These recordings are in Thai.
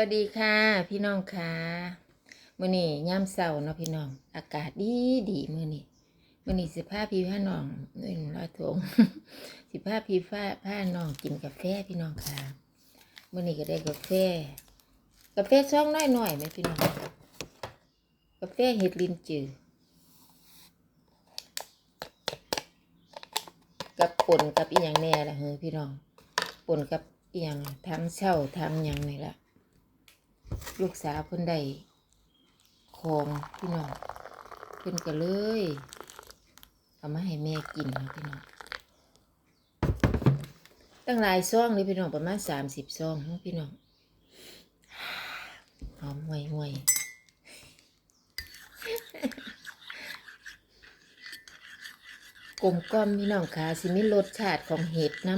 วัสดีค่ะ พี่น้องค่ะมื้อนี้ย่ำเช้าเนาะพี่น้อง อากาศดีดีมื้อนี้มื้อนี้สิพาพี่พาน้องเอ้ยลอยทงสิพาพี่พาพาน้องกินกาแฟพี่น้องค่ะมื้อนี้ก็ได้กาแฟ กาแฟช่องน้อยหน่อยไหมพี่น้องกาแฟเห็ดลินจือกับป่นกับอีหยังแน่ละเฮ้ยพี่น้องป่นกับอีหยังทำเช่าทำหยังนี่ล่ะ ลูกสาวเพิ่นได้ของพี่น้องเพิ่นก็เลยเอามาให้แม่กินนะพี่น้องตั้งหลายซองเลยพี่น้องประมาณสามสิบซองเนาะพี่น้องหอมห่วยห่วยกลมกล่อมพี่น้องค่ะสิมีรสชาติของเห็ดน้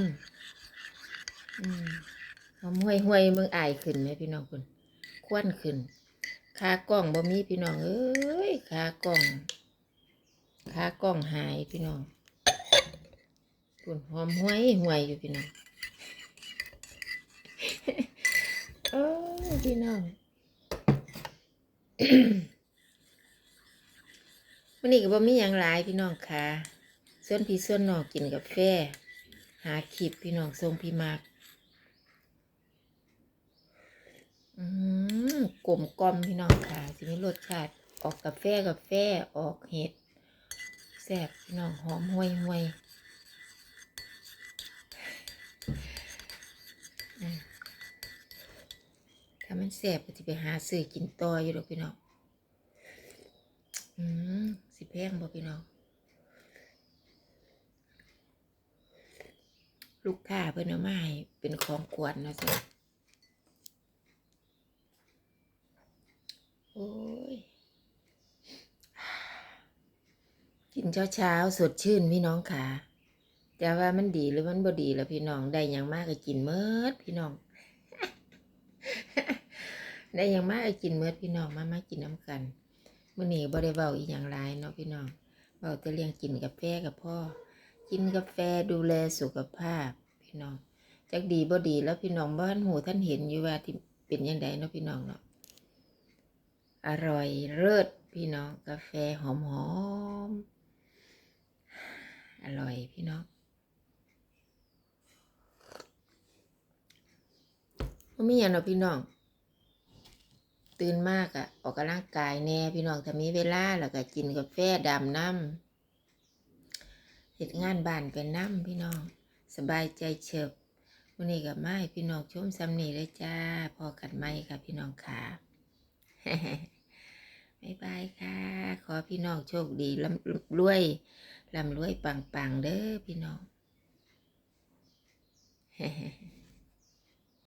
ำหอมห่วยห่วยเมืองอายขึ้นไหมพี่น้องคุณ ควันขึ้นขากล้องบ่มีพี่น้องเอ้ยขากล้องขากล้องหายพี่น้องปุ่นหอมห้วยห่วยอยู่พี่น้องโอ้พี่น้องวันนี้ก็บ่มีอย่างหลายพี่น้องค่ะส่วนพี่ส่วนน้องกินกาแฟ หาคลิปพี่น้องทรงพี่มากอืม กลมกล่อมพี่น้องค่ะสิมีรสชาติออกกาแฟกาแฟออกเห็ดแซ่บพี่น้องหอมห่วยห่วยถ้ามันแซ่บก็จะไปหาซื้อกินต่ออยู่ดอกพี่น้องอืมสิแพงบ่พี่น้องลูกค้าเพิ่นเอามาให้เป็นของกวนเนาะสิ โอ้ย กินเช้าเช้าสดชื่นพี่น้องค่ะจะว่ามันดีหรือมันบ่ดีแล้วพี่น้องได้อย่างมากก็กินเมิดพี่น้อง ได้อย่างมากก็กินเมิดพี่น้องมามากินน้ำกันมื้อนี้บ่ได้เว้าอีหยังหลายเนาะพี่น้องเว้าแต่เรื่องกินกาแฟกับพ่อ กินกาแฟดูแลสุขภาพ พี่น้องจักดีบ่ดีแล้วพี่น้องบ้านหูท่านเห็นอยู่ว่าที่เป็นยังไงเนาะพี่น้องเนาะ อร่อยเลิศพี่น้องกาแฟหอมหอมอร่อยพี่น้องว่ามีอย่างเนาะพี่น้อง ตื่นมากอะออกกำลังกายแน่พี่น้องถ้ามีเวลาแล้วก็กินกาแฟดำน้ำเฮ็ดงานบ้านไปน้ำพี่น้อง สบายใจเฉิบวันนี้กับไม้พี่น้องชมซ้ำนี่เลยจ้าพอกันไหมค่ะพี่น้องค่ะ บ๊ายบายค่ะ ขอพี่น้องโชคดีลำรวยลำรวยปังๆเด้อพี่น้อง